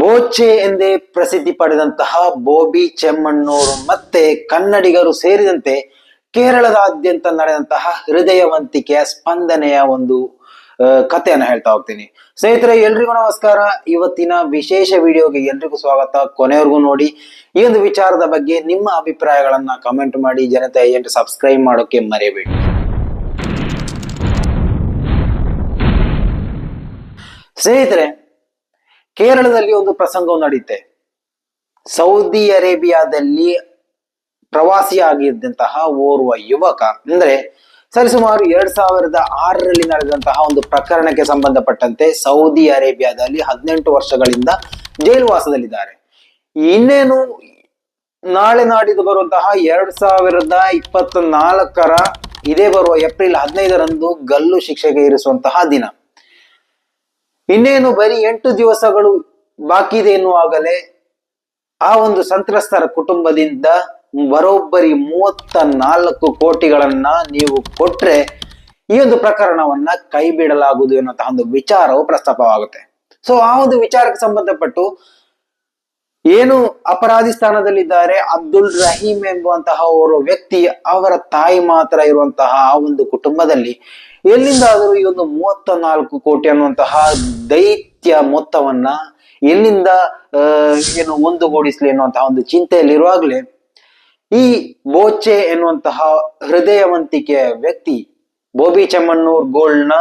ಬೋಚೆ ಎಂದೇ ಪ್ರಸಿದ್ಧಿ ಪಡೆದಂತಹ ಬೋಬಿ ಚೆಮ್ಮಣ್ಣೂರು ಮತ್ತೆ ಕನ್ನಡಿಗರು ಸೇರಿದಂತೆ ಕೇರಳದಾದ್ಯಂತ ನಡೆದಂತಹ ಹೃದಯವಂತಿಕೆಯ ಸ್ಪಂದನೆಯ ಒಂದು ಕಥೆಯನ್ನು ಹೇಳ್ತಾ ಹೋಗ್ತೀನಿ. ಸ್ನೇಹಿತರೆ, ಎಲ್ರಿಗೂ ನಮಸ್ಕಾರ. ಇವತ್ತಿನ ವಿಶೇಷ ವಿಡಿಯೋಗೆ ಎಲ್ರಿಗೂ ಸ್ವಾಗತ. ಕೊನೆವರೆಗೂ ನೋಡಿ. ಈ ಒಂದು ವಿಚಾರದ ಬಗ್ಗೆ ನಿಮ್ಮ ಅಭಿಪ್ರಾಯಗಳನ್ನ ಕಮೆಂಟ್ ಮಾಡಿ. ಜನತೆ ಏಜೆಂಟ್ ಸಬ್ಸ್ಕ್ರೈಬ್ ಮಾಡೋಕೆ ಮರೆಯಬೇಡಿ. ಸ್ನೇಹಿತರೆ ಕೇರಳದಲ್ಲಿ ಒಂದು ಪ್ರಸಂಗವು ನಡೆಯುತ್ತೆ ಸೌದಿ ಅರೇಬಿಯಾದಲ್ಲಿ ಪ್ರವಾಸಿಯಾಗಿದ್ದಂತಹ ಓರ್ವ ಯುವಕ, ಅಂದ್ರೆ ಸರಿಸುಮಾರು ಎರಡ್ ಸಾವಿರದ ಆರರಲ್ಲಿ ನಡೆದಂತಹ ಒಂದು ಪ್ರಕರಣಕ್ಕೆ ಸಂಬಂಧಪಟ್ಟಂತೆ ಸೌದಿ ಅರೇಬಿಯಾದಲ್ಲಿ ಹದಿನೆಂಟು ವರ್ಷಗಳಿಂದ ಜೈಲುವಾಸದಲ್ಲಿದ್ದಾರೆ ಇನ್ನೇನು ನಾಳೆ ನಾಡಿದ್ದು ಬರುವಂತಹ ಎರಡ್ ಸಾವಿರದ ಇಪ್ಪತ್ತ ನಾಲ್ಕರ ಇದೇ ಬರುವ ಏಪ್ರಿಲ್ ಹದಿನೈದರಂದು ಗಲ್ಲು ಶಿಕ್ಷೆಗೆ ಇರಿಸುವಂತಹ ದಿನ. ಇನ್ನೇನು ಬರೀ ಎಂಟು ದಿವಸಗಳು ಬಾಕಿ ಇದೆ ಎನ್ನುವಾಗಲೇ ಆ ಒಂದು ಸಂತ್ರಸ್ತರ ಕುಟುಂಬದಿಂದ ಬರೋಬ್ಬರಿ ಮೂವತ್ತ ನಾಲ್ಕು ಕೋಟಿಗಳನ್ನ ನೀವು ಕೊಟ್ರೆ ಈ ಒಂದು ಪ್ರಕರಣವನ್ನ ಕೈ ಬಿಡಲಾಗುವುದು ಎನ್ನುವಂತಹ ಒಂದು ವಿಚಾರವು ಪ್ರಸ್ತಾಪವಾಗುತ್ತೆ. ಸೊ ಆ ಒಂದು ವಿಚಾರಕ್ಕೆ ಸಂಬಂಧಪಟ್ಟು ಏನು ಅಪರಾಧಿ ಸ್ಥಾನದಲ್ಲಿದ್ದಾರೆ? ಅಬ್ದುಲ್ ರಹೀಂ ಎಂಬುವಂತಹ ಓರ್ವ ವ್ಯಕ್ತಿ ಅವರ ತಾಯಿ ಮಾತ್ರ ಇರುವಂತಹ ಆ ಒಂದು ಕುಟುಂಬದಲ್ಲಿ ಎಲ್ಲಿಂದಾದರೂ ಈ ಒಂದು ಮೂವತ್ತ ನಾಲ್ಕು ಕೋಟಿ ಅನ್ನುವಂತಹ ದೈತ್ಯ ಮೊತ್ತವನ್ನ ಎಲ್ಲಿಂದ ಏನು ಒಂದುಗೂಡಿಸ್ಲಿ ಎನ್ನುವಂತಹ ಒಂದು ಚಿಂತೆಯಲ್ಲಿರುವಾಗಲೇ ಈ ಬೋಚೆ ಎನ್ನುವಂತಹ ಹೃದಯವಂತಿಕೆಯ ವ್ಯಕ್ತಿ ಬೋಬಿ ಚಮ್ಮಣ್ಣೂರ್ ಗೋಲ್ಡ್ನ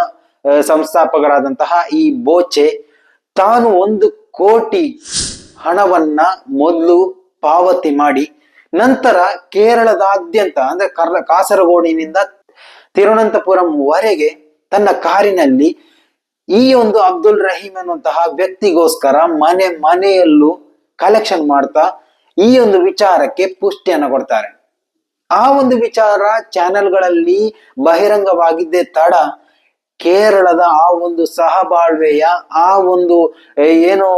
ಸಂಸ್ಥಾಪಕರಾದಂತಹ ಈ ಬೋಚೆ ತಾನು ಒಂದು ಕೋಟಿ ಹಣವನ್ನ ಮೊದಲು ಪಾವತಿ ಮಾಡಿ ನಂತರ ಕೇರಳದಾದ್ಯಂತ ಅಂದ್ರೆ ಕರ್ನ, ಕಾಸರಗೋಡಿನಿಂದ ತಿರುವನಂತಪುರಂ ವರೆಗೆ ತನ್ನ ಕಾರಿನಲ್ಲಿ ಈ ಒಂದು ಅಬ್ದುಲ್ ರಹೀಮ್ ಅನ್ನುವಂತಹ ವ್ಯಕ್ತಿಗೋಸ್ಕರ ಮನೆ, ಮನೆಯಲ್ಲೂ ಕಲೆಕ್ಷನ್ ಮಾಡ್ತಾ ಈ ಒಂದು ವಿಚಾರಕ್ಕೆ ಪುಷ್ಟಿಯನ್ನು ಕೊಡ್ತಾರೆ. ಆ ಒಂದು ವಿಚಾರ ಚಾನೆಲ್ಗಳಲ್ಲಿ ಬಹಿರಂಗವಾಗಿದ್ದೇ ತಡ ಕೇರಳದ ಆ ಒಂದು ಸಹಬಾಳ್ವೆಯ ಆ ಒಂದು ಏನು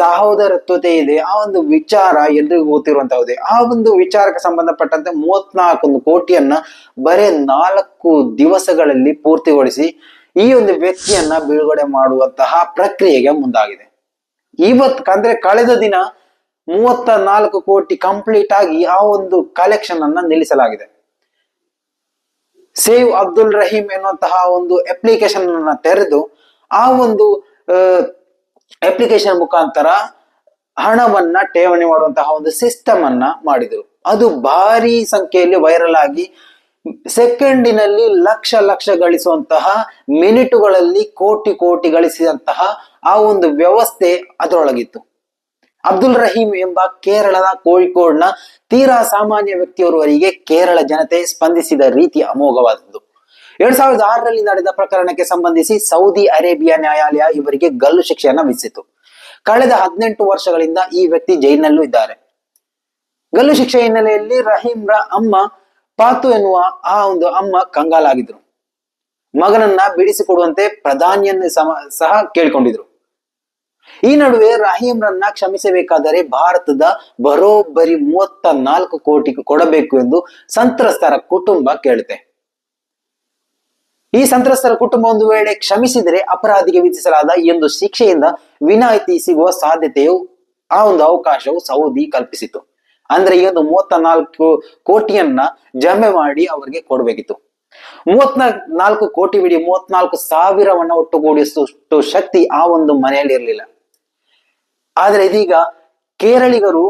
ಸಹೋದರತ್ವತೆ ಇದೆ. ಆ ಒಂದು ವಿಚಾರ ಎಲ್ರಿಗೂ ಗೊತ್ತಿರುವಂತಹುದೇ ಆ ಒಂದು ವಿಚಾರಕ್ಕೆ ಸಂಬಂಧಪಟ್ಟಂತೆ ಮೂವತ್ನಾಲ್ಕು ಒಂದು ಕೋಟಿಯನ್ನ ಬರೇ ನಾಲ್ಕು ದಿವಸಗಳಲ್ಲಿ ಪೂರ್ತಿಗೊಳಿಸಿ ಈ ಒಂದು ವ್ಯಕ್ತಿಯನ್ನ ಬಿಡುಗಡೆ ಮಾಡುವಂತಹ ಪ್ರಕ್ರಿಯೆಗೆ ಮುಂದಾಗಿದೆ. ಇವತ್ ಅಂದ್ರೆ ಕಳೆದ ದಿನ ಮೂವತ್ತ ನಾಲ್ಕು ಕೋಟಿ ಕಂಪ್ಲೀಟ್ ಆಗಿ ಆ ಒಂದು ಕಲೆಕ್ಷನ್ ಅನ್ನ ನಿಲ್ಲಿಸಲಾಗಿದೆ. ಸೇವ್ ಅಬ್ದುಲ್ ರಹೀಂ ಎನ್ನುವಂತಹ ಒಂದು ಅಪ್ಲಿಕೇಶನ್ ಅನ್ನ ತೆರೆದು ಆ ಒಂದು ಅಪ್ಲಿಕೇಶನ್ ಮುಖಾಂತರ ಹಣವನ್ನ ಠೇವಣಿ ಮಾಡುವಂತಹ ಒಂದು ಸಿಸ್ಟಮ್ ಅನ್ನ ಮಾಡಿದರು. ಅದು ಭಾರಿ ಸಂಖ್ಯೆಯಲ್ಲಿ ವೈರಲ್ ಆಗಿ ಸೆಕೆಂಡಿನಲ್ಲಿ ಲಕ್ಷ ಲಕ್ಷ ಗಳಿಸುವಂತಹ ಮಿನಿಟುಗಳಲ್ಲಿ ಕೋಟಿ ಕೋಟಿ ಗಳಿಸಿದಂತಹ ಆ ಒಂದು ವ್ಯವಸ್ಥೆ ಅದರೊಳಗಿತ್ತು. ಅಬ್ದುಲ್ ರಹೀಂ ಎಂಬ ಕೇರಳದ ಕೋಳಿಕೋಡ್ನ ತೀರಾ ಸಾಮಾನ್ಯ ವ್ಯಕ್ತಿಯವರವರಿಗೆ ಕೇರಳ ಜನತೆ ಸ್ಪಂದಿಸಿದ ರೀತಿ ಅಮೋಘವಾದದ್ದು. ಎರಡ್ ಸಾವಿರದ ಆರರಲ್ಲಿ ನಡೆದ ಪ್ರಕರಣಕ್ಕೆ ಸಂಬಂಧಿಸಿ ಸೌದಿ ಅರೇಬಿಯಾ ನ್ಯಾಯಾಲಯ ಇವರಿಗೆ ಗಲ್ಲು ಶಿಕ್ಷೆಯನ್ನ ವಿಧಿಸಿತು. ಕಳೆದ ಹದಿನೆಂಟು ವರ್ಷಗಳಿಂದ ಈ ವ್ಯಕ್ತಿ ಜೈಲಿನಲ್ಲೂ ಇದ್ದಾರೆ. ಗಲ್ಲು ಶಿಕ್ಷೆ ಹಿನ್ನೆಲೆಯಲ್ಲಿ ರಹೀಮ್ರ ಅಮ್ಮ ಪಾತು ಎನ್ನುವ ಆ ಒಂದು ಅಮ್ಮ ಕಂಗಾಲಾಗಿದ್ರು. ಮಗನನ್ನ ಬಿಡಿಸಿಕೊಡುವಂತೆ ಪ್ರಧಾನಿಯನ್ನು ಸಹ ಕೇಳಿಕೊಂಡಿದ್ರು. ಈ ನಡುವೆ ರಹೀಂರನ್ನ ಕ್ಷಮಿಸಬೇಕಾದರೆ ಭಾರತದ ಬರೋಬ್ಬರಿ ಮೂವತ್ತ ನಾಲ್ಕು ಕೋಟಿ ಕೊಡಬೇಕು ಎಂದು ಸಂತ್ರಸ್ತರ ಕುಟುಂಬ ಕೇಳುತ್ತೆ. ಈ ಸಂತ್ರಸ್ತರ ಕುಟುಂಬ ಒಂದು ವೇಳೆ ಕ್ಷಮಿಸಿದರೆ ಅಪರಾಧಿಗೆ ವಿಧಿಸಲಾದ ಈ ಒಂದು ಶಿಕ್ಷೆಯಿಂದ ವಿನಾಯಿತಿ ಸಿಗುವ ಸಾಧ್ಯತೆಯು ಆ ಒಂದು ಅವಕಾಶವು ಸೌದಿ ಕಲ್ಪಿಸಿತು. ಅಂದ್ರೆ ಈ ಒಂದು ಮೂವತ್ತ ನಾಲ್ಕು ಕೋಟಿಯನ್ನ ಜಮೆ ಮಾಡಿ ಅವರಿಗೆ ಕೊಡಬೇಕಿತ್ತು. ಮೂವತ್ನಾಲ್ಕು ನಾಲ್ಕು ಕೋಟಿ ಬಿಡಿ ಮೂವತ್ನಾಲ್ಕು ಸಾವಿರವನ್ನ ಒಟ್ಟುಗೂಡಿಸುವಷ್ಟು ಶಕ್ತಿ ಆ ಒಂದು ಮನೆಯಲ್ಲಿ ಇರಲಿಲ್ಲ. ಆದ್ರೆ ಇದೀಗ ಕೇರಳಿಗರು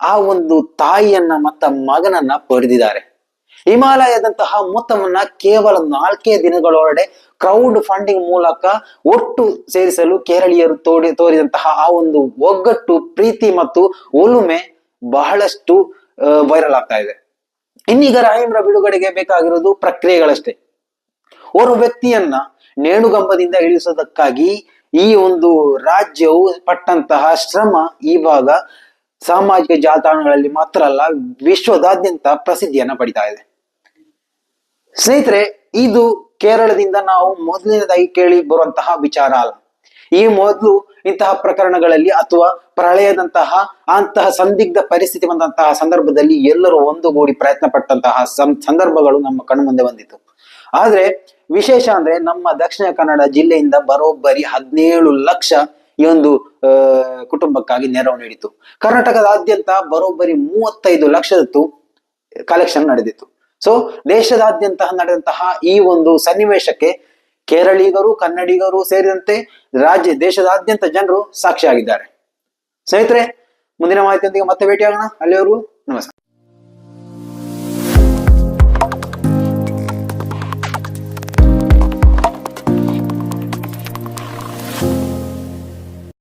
ಆ ಒಂದು ತಾಯಿಯನ್ನ ಮತ್ತ ಮಗನನ್ನ ಪಡೆದಿದ್ದಾರೆ. ಹಿಮಾಲಯದಂತಹ ಮೊತ್ತವನ್ನ ಕೇವಲ ನಾಲ್ಕೇ ದಿನಗಳೊಳಗೆ ಕ್ರೌಡ್ ಫಂಡಿಂಗ್ ಮೂಲಕ ಒಟ್ಟು ಸೇರಿಸಲು ಕೇರಳೀಯರು ತೋಡಿ, ತೋರಿದಂತಹ ಆ ಒಂದು ಒಗ್ಗಟ್ಟು, ಪ್ರೀತಿ ಮತ್ತು ಒಲುಮೆ ಬಹಳಷ್ಟು ವೈರಲ್ ಆಗ್ತಾ ಇದೆ. ಇನ್ನೀಗ ರಾಯಮ್ರ ಬಿಡುಗಡೆಗೆ ಬೇಕಾಗಿರೋದು ಪ್ರಕ್ರಿಯೆಗಳಷ್ಟೇ. ಓರ್ವ ವ್ಯಕ್ತಿಯನ್ನ ನೇಣುಗಂಬದಿಂದ ಇಳಿಸೋದಕ್ಕಾಗಿ ಈ ಒಂದು ರಾಜ್ಯವು ಪಟ್ಟಂತಹ ಶ್ರಮ ಇವಾಗ ಸಾಮಾಜಿಕ ಜಾಲತಾಣಗಳಲ್ಲಿ ಮಾತ್ರ ಅಲ್ಲ, ವಿಶ್ವದಾದ್ಯಂತ ಪ್ರಸಿದ್ಧಿಯನ್ನ ಪಡಿತಾ ಇದೆ. ಸ್ನೇಹಿತರೆ, ಇದು ಕೇರಳದಿಂದ ನಾವು ಮೊದಲನೇದಾಗಿ ಕೇಳಿ ಬರುವಂತಹ ವಿಚಾರ ಅಲ್ಲ. ಈ ಮೊದಲು ಇಂತಹ ಪ್ರಕರಣಗಳಲ್ಲಿ ಅಥವಾ ಪ್ರಳಯದಂತಹ ಅಂತಹ ಸಂದಿಗ್ಧ ಪರಿಸ್ಥಿತಿ ಬಂದಂತಹ ಸಂದರ್ಭದಲ್ಲಿ ಎಲ್ಲರೂ ಒಂದುಗೂಡಿ ಪ್ರಯತ್ನ ಪಟ್ಟಂತಹ ಸಂದರ್ಭಗಳು ನಮ್ಮ ಕಣ್ಣು ಮುಂದೆ ಬಂದಿತ್ತು. ಆದ್ರೆ ವಿಶೇಷ ಅಂದ್ರೆ ನಮ್ಮ ದಕ್ಷಿಣ ಕನ್ನಡ ಜಿಲ್ಲೆಯಿಂದ ಬರೋಬ್ಬರಿ ಹದಿನೇಳು ಲಕ್ಷ ಈ ಒಂದು ಕುಟುಂಬಕ್ಕಾಗಿ ನೆರವು ನೀಡಿತು ಕರ್ನಾಟಕದಾದ್ಯಂತ ಬರೋಬ್ಬರಿ ಮೂವತ್ತೈದು ಲಕ್ಷದತ್ತು ಕಲೆಕ್ಷನ್ ನಡೆದಿತ್ತು. ಸೊ ದೇಶದಾದ್ಯಂತ ನಡೆದಂತಹ ಈ ಒಂದು ಸನ್ನಿವೇಶಕ್ಕೆ ಕೇರಳಿಗರು, ಕನ್ನಡಿಗರು ಸೇರಿದಂತೆ ರಾಜ್ಯ, ದೇಶದಾದ್ಯಂತ ಜನರು ಸಾಕ್ಷಿಯಾಗಿದ್ದಾರೆ. ಸ್ನೇಹಿತರೆ, ಮುಂದಿನ ಮಾಹಿತಿಯೊಂದಿಗೆ ಮತ್ತೆ ಭೇಟಿಯಾಗೋಣ. ಅಲ್ಲಿಯವರು ನಮಸ್ಕಾರ.